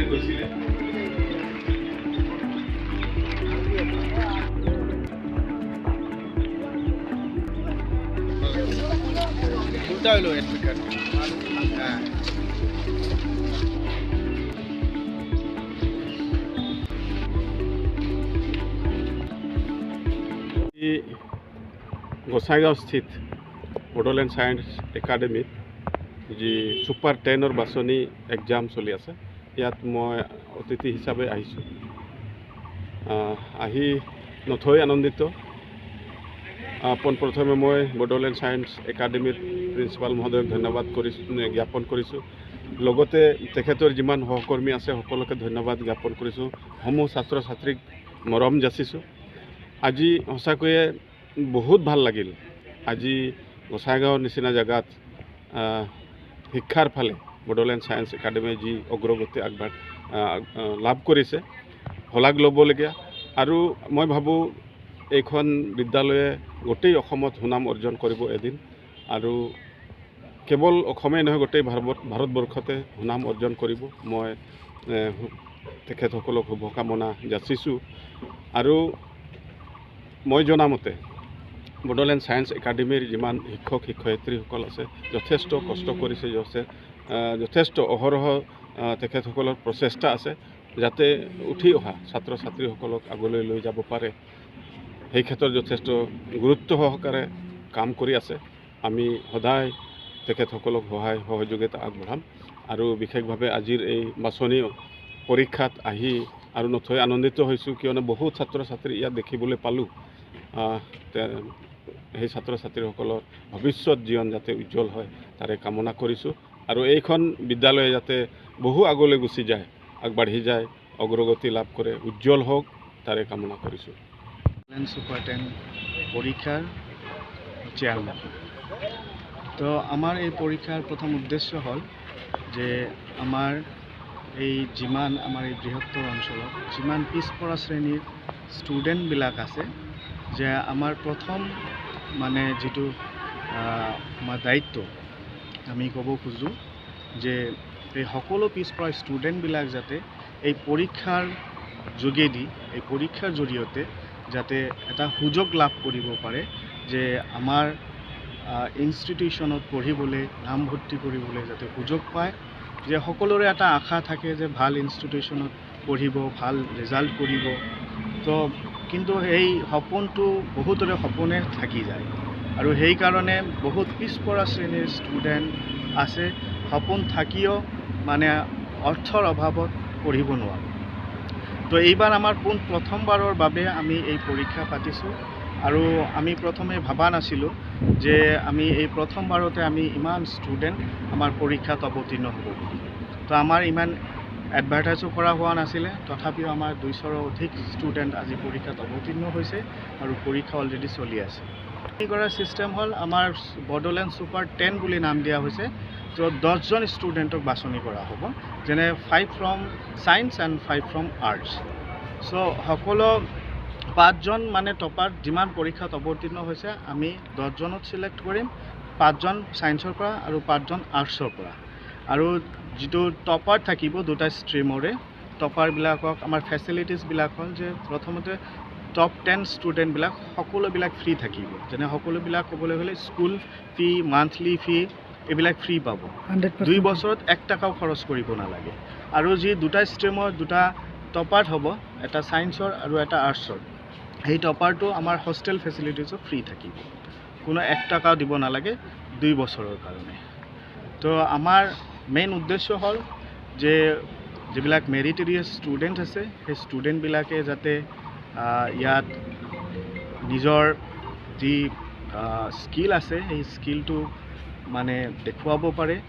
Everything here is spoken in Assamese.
ভাবতে কৈছিলে গোসাইগাঁওস্থিত বড়োলেণ্ড ছায়েন্স একাডেমীত যি ছুপাৰ টেনৰ বাছনি এক্সাম চলি আছে ইয়াত মই অতিথি হিচাপে আহিছোঁ। আহ, নথৈ আনন্দিত। পোনপ্ৰথমে মই বড়োলেণ্ড ছায়েন্স একাডেমীৰ প্ৰিন্সিপাল মহোদয়ক ধন্যবাদ কৰিছোঁ জ্ঞাপন কৰিছোঁ। লগতে তেখেতৰ যিমান সহকৰ্মী আছে সকলোকে ধন্যবাদ জ্ঞাপন কৰিছোঁ। সমূহ ছাত্ৰ ছাত্ৰীক মৰম যাচিছোঁ। আজি সঁচাকৈয়ে বহুত ভাল লাগিল। আজি গোসাইগাঁৱৰ নিচিনা জেগাত শিক্ষাৰ ফালে বড়োলেণ্ড ছায়েন্স একাডেমীয়ে যি অগ্ৰগতি আগবাঢ় লাভ কৰিছে শলাগ ল'বলগীয়া। আৰু মই ভাবোঁ এইখন বিদ্যালয়ে গোটেই অসমত সুনাম অৰ্জন কৰিব এদিন। আৰু কেৱল অসমেই নহয় গোটেই ভাৰত ভাৰতবৰ্ষতে সুনাম অৰ্জন কৰিব। মই তেখেতসকলক শুভকামনা যাচিছোঁ। আৰু মই জনামতে বড়োলেণ্ড ছায়েন্স একাডেমীৰ যিমান শিক্ষক শিক্ষয়িত্ৰীসকল আছে যথেষ্ট কষ্ট কৰিছে যথে- আহ, যথেষ্ট অহৰহ তেখেতসকলৰ প্ৰচেষ্টা আছে যাতে উঠি অহা ছাত্ৰ ছাত্ৰীসকলক আগলৈ লৈ যাব পাৰে। সেই ক্ষেত্ৰত যথেষ্ট গুৰুত্ব সহকাৰে কাম কৰি আছে। আমি সদায় তেখেতসকলক সহায় সহযোগিতা আগবঢ়াম আৰু বিশেষভাৱে আজিৰ এই বাছনি পৰীক্ষাত আহি আৰু নথৈ আনন্দিত হৈছোঁ কিয়নো বহুত ছাত্ৰ ছাত্ৰী ইয়াত দেখিবলৈ পালোঁ। সেই ছাত্ৰ ছাত্ৰীসকলৰ ভৱিষ্যত জীৱন যাতে উজ্জ্বল হয় তাৰে কামনা কৰিছোঁ। আৰু এইখন বিদ্যালয়ে যাতে বহু আগলৈ গুচি যায়, আগবাঢ়ি যায়, অগ্ৰগতি লাভ কৰে, উজ্জ্বল হওক, তাৰে কামনা কৰিছোঁ। পরীক্ষার চেয়ারম্যান তো আমাৰ এই পৰীক্ষাৰ প্ৰথম উদ্দেশ্য হ'ল যে আমাৰ এই যিমান আমাৰ এই বৃহত্তৰ অঞ্চলত যিমান পিছপৰা শ্ৰেণীৰ ষ্টুডেণ্টবিলাক আছে, যে আমাৰ প্ৰথম মানে যিটো আমাৰ দায়িত্ব আমি ক'ব খোজোঁ যে এই সকলো পিছপৰা ষ্টুডেণ্টবিলাক যাতে এই পৰীক্ষাৰ যোগেদি এই পৰীক্ষাৰ জৰিয়তে যাতে এটা সুযোগ লাভ কৰিব পাৰে যে আমাৰ ইনষ্টিটিউশ্যনত পঢ়িবলৈ নামভৰ্তি কৰিবলৈ যাতে সুযোগ পায় যে সকলোৰে এটা আশা থাকে যে ভাল ইনষ্টিটিউশ্যনত পঢ়িব ভাল ৰিজাল্ট কৰিব। তো কিন্তু সেই সপোনটো বহুতৰে সপোনে থাকি যায়। আৰু সেইকাৰণে বহুত পিছপৰা শ্ৰেণীৰ ষ্টুডেণ্ট আছে সপোন থাকিও মানে অৰ্থৰ অভাৱত পঢ়িব নোৱাৰে। তো এইবাৰ আমাৰ পোন প্ৰথমবাৰৰ বাবে আমি এই পৰীক্ষা পাতিছোঁ আৰু আমি প্ৰথমে ভবা নাছিলোঁ যে আমি এই প্ৰথমবাৰতে আমি ইমান ষ্টুডেণ্ট আমাৰ পৰীক্ষাত অৱতীৰ্ণ হ'ব বুলি। তো আমাৰ ইমান এডভাৰটাইজো কৰা হোৱা নাছিলে তথাপিও আমাৰ দুইশৰো অধিক ষ্টুডেণ্ট আজি পৰীক্ষাত অৱতীৰ্ণ হৈছে আৰু পৰীক্ষা অলৰেডি চলি আছে। কৰা ছিষ্টেম হ'ল আমাৰ বড়োলেণ্ড ছুপাৰ টেন বুলি নাম দিয়া হৈছে য'ত দহজন ষ্টুডেণ্টক বাছনি কৰা হ'ব যেনে five from science and five from arts চ' সকলো পাঁচজন মানে টপাৰ যিমান পৰীক্ষাত অৱতীৰ্ণ হৈছে আমি দহজনত চিলেক্ট কৰিম পাঁচজন ছায়েন্সৰ পৰা আৰু পাঁচজন আৰ্টছৰ পৰা। আৰু যিটো টপাৰ থাকিব দুটা ষ্ট্ৰীমৰে টপাৰবিলাকক আমাৰ ফেচিলিটিছবিলাক হ'ল যে প্ৰথমতে টপ টেন ষ্টুডেণ্টবিলাক সকলোবিলাক ফ্ৰী থাকিব। যেনে সকলোবিলাক ক'বলৈ গ'লে স্কুল ফি মান্থলি ফি এইবিলাক ফ্ৰী পাব। দুই বছৰত এক টকাও খৰচ কৰিব নালাগে। আৰু যি দুটা ষ্ট্ৰীমৰ দুটা টপাৰ হ'ব এটা ছায়েন্সৰ আৰু এটা আৰ্টছৰ সেই টপাৰটো আমাৰ হোষ্টেল ফেচিলিটিছো ফ্ৰী থাকিব। কোনো এক টকাও দিব নালাগে দুই বছৰৰ কাৰণে। তো আমাৰ মেইন উদ্দেশ্য হ'ল যে যিবিলাক মেৰিটৰিয়াছ ষ্টুডেণ্ট আছে সেই ষ্টুডেণ্টবিলাকে যাতে ইয়াত নিজৰ যি স্কিল আছে সেই স্কিলটো মানে দেখুৱাব পাৰে।